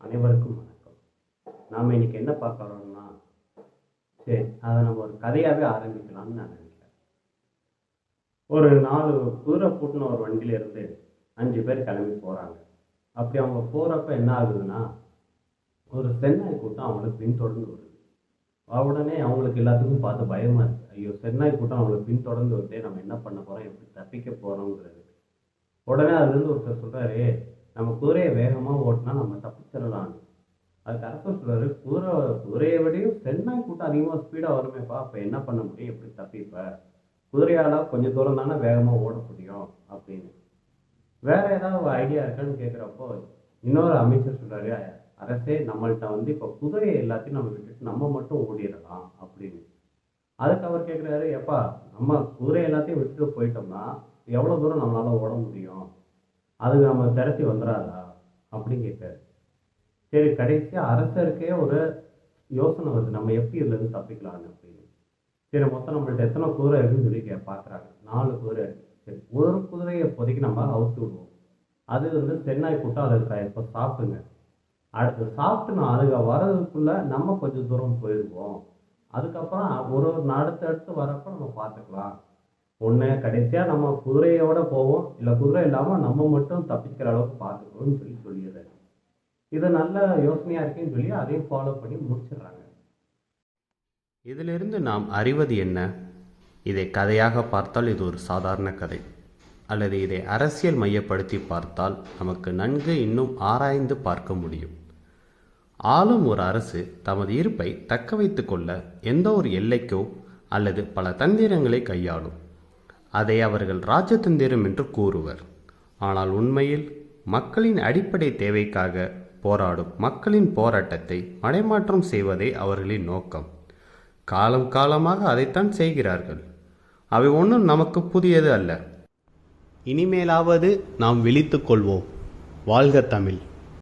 அனைவருக்கும் வணக்கம். நாம் இன்னைக்கு என்ன பார்க்க வரோம்னா சரி அதை நம்ம ஒரு கதையாகவே ஆரம்பிக்கலாம்னு நான் நினைக்கிறேன். ஒரு நாலு குதிரை பூட்டின ஒரு வண்டியில இருந்து அஞ்சு பேர் கிளம்பி போகிறாங்க அப்படி அவங்க போகிறப்ப என்ன ஆகுதுன்னா ஒரு சென்னாய் கூட்டம் அவங்களுக்கு பின்தொடர்ந்து வருது. உடனே அவங்களுக்கு எல்லாத்துக்கும் பார்த்து பயமாக இருக்குது ஐயோ சென்னாய் கூட்டம் அவங்களுக்கு பின்தொடர்ந்து வருதே நம்ம என்ன பண்ண போகிறோம் எப்படி தப்பிக்க போகிறோங்கிறது உடனே அதுலேருந்து ஒருத்தர் சொல்கிறாரு நம்ம குதிரையை வேகமாக ஓட்டினா நம்ம தப்பிச்சிடலாம் அதுக்கு அரசர் சொல்றாரு குதிரை குதிரையை விடையும் சென்னாய் கூட்டம் அதிகமாக ஸ்பீடாக வருமேப்பா அப்போ என்ன பண்ண முடியும்? எப்படி தப்பிப்ப? குதிரையால கொஞ்சம் தூரம் தானே வேகமாக ஓட முடியும் அப்படின்னு. வேற ஏதாவது ஐடியா இருக்கான்னு கேட்குறப்போ இன்னொரு அமைச்சர் சொல்றாரு அரசே நம்மள்கிட்ட வந்து இப்போ குதிரையை எல்லாத்தையும் நம்ம விட்டுட்டு நம்ம மட்டும் ஓடிடலாம் அப்படின்னு. அதுக்கு அவர் கேட்குறாரு எப்பா நம்ம குதிரை எல்லாத்தையும் விட்டுட்டு போயிட்டோம்னா எவ்வளோ தூரம் நம்மளால ஓட முடியும்? அதுக்கு நம்ம திரட்டி வந்துடாதா அப்படின்னு கேட்காரு சரி கடைசியாக அரசருக்கே ஒரு யோசனை வருது. நம்ம எப்படி இதுலேருந்து தப்பிக்கலாம்னு அப்படின்னு. சரி மொத்தம் நம்மள்ட்ட எத்தனை குதிரை இருக்குன்னு சொல்லி கே பார்க்குறாங்க நாலு குதிரை சரி ஒரு குதிரையை இப்போதைக்கு நம்ம அவுத்து விடுவோம். அது வந்து தென்னாய் கூட்டம் அதை இப்போ சாப்பிடுங்க. அடுத்து சாப்பிட்டு நான் அதுக்கு வர்றதுக்குள்ள நம்ம கொஞ்சம் தூரம் போயிடுவோம் அதுக்கப்புறம் ஒரு ஒரு அடுத்து அடுத்து வரப்போ நம்ம பார்த்துக்கலாம். ஒன்று கடைசியாக நம்ம குதிரையோட போவோம் இல்லை குதிரை இல்லாமல் நம்ம மட்டும் தப்பிக்கிற அளவுக்கு பார்த்துக்கணும்னு சொல்லி சொல்லிடுறாரு. இது நல்ல யோசனையாக இருக்குன்னு சொல்லி அதையும் ஃபாலோ பண்ணி முடிச்சிடுறாங்க. இதிலிருந்து நாம் அறிவது என்ன? இதை கதையாக பார்த்தால் இது ஒரு சாதாரண கதை. அல்லது இதை அரசியல் மையப்படுத்தி பார்த்தால் நமக்கு நன்கு இன்னும் ஆராய்ந்து பார்க்க முடியும். ஆளும் ஒரு அரசு தமது இருப்பை தக்க வைத்து கொள்ள எந்த ஒரு எல்லைக்கோ அல்லது பல தந்திரங்களை கையாளும். அதை அவர்கள் ராஜதந்திரம் என்று கூறுவர். ஆனால் உண்மையில் மக்களின் அடிப்படை தேவைக்காக போராடும் மக்களின் போராட்டத்தை மடைமாற்றம் செய்வதே அவர்களின் நோக்கம். காலம் காலமாக அதைத்தான் செய்கிறார்கள். அவை ஒன்றும் நமக்கு புதியது அல்ல. இனிமேலாவது நாம் விழித்துக் கொள்வோம். வாழ்க தமிழ்.